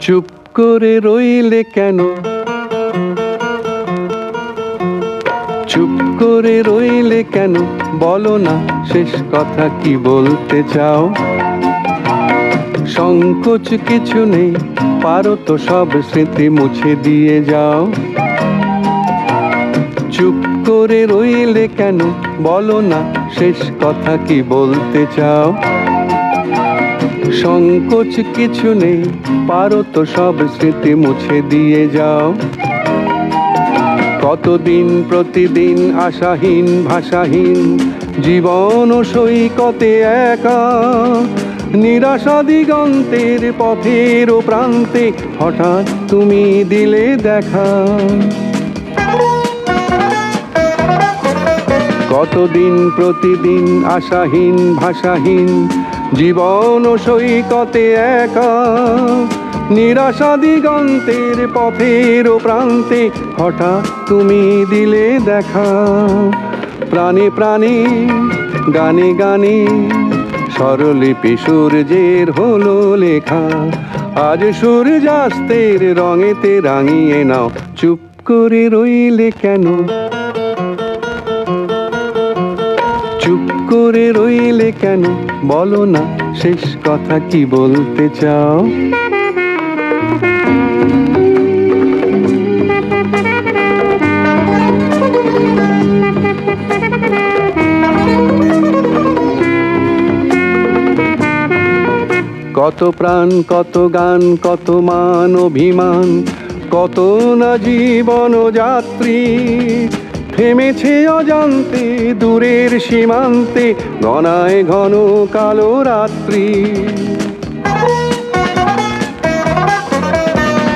চুপ করে রইলে কেন? চুপ করে রইলে কেন? বলো না, শেষ কথা কি বলতে চাও? সংকোচ কিছু নেই, পারো তো সব স্মৃতি মুছে দিয়ে যাও। চুপ করে রইলে কেন? বলো না, শেষ কথা কি বলতে চাও? সংকোচ কিছু নেই, পারো তো সব স্মৃতি মুছে দিয়ে যাও। কতদিন প্রতিদিন আশাহীন, ভাষাহীন, জীবন সৈকতে একা। নিরাশা দিগন্তের পথের প্রান্তে হঠাৎ তুমি দিলে দেখা। কতদিন প্রতিদিন আশাহীন, ভাষাহীন, জীবন সৈকতে একা। নিরাশা দিগন্তের পথের প্রান্তে হঠাৎ তুমি দিলে দেখা। প্রাণে প্রাণে, গানে গানে, স্বরলিপি সূর্যের হলো লেখা। আজ সূর্যাস্তের রঙেতে রাঙিয়ে নাও, চুপ করে রইলে কেন? করে রইলে কেন? বলো না, শেষ কথা কি বলতে চাও? কত প্রাণ, কত গান, কত মান, অভিমান, কত না জীবন যাত্রী। থেমেছে অজান্তে, দূরের সীমান্তে গনায় ঘন কালো রাত্রি।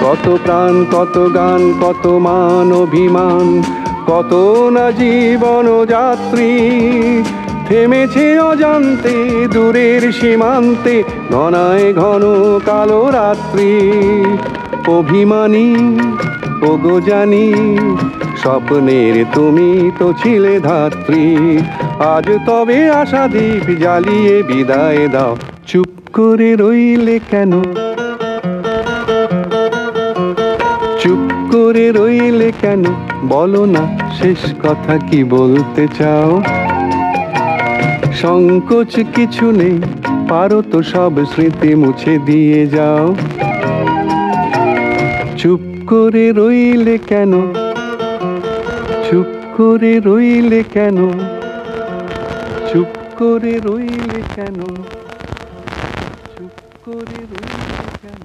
কত প্রাণ, কত গান, কত মান, অভিমান, কত না জীবন যাত্রী। থেমেছে অজান্তে, দূরের সীমান্তে, ঘনায় ঘন কালো রাত্রি। অভিমানী, ওগো জানি স্বপ্নের তুমি তো ছিলে ধাত্রী। আজ তবে আশা দ্বীপ জ্বালিয়ে বিদায় দাও। চুপ করে রইলে কেন? চুপ করে রইলে কেন? বলো না, শেষ কথা কি বলতে চাও? সংকোচ কিছু নেই, পারো তো সব স্মৃতি মুছে দিয়ে যাও। চুপ করে রইলে কেন? চুপ করে রইলে কেন? চুপ করে রইলে কেন? চুপ করে রইলে কেন?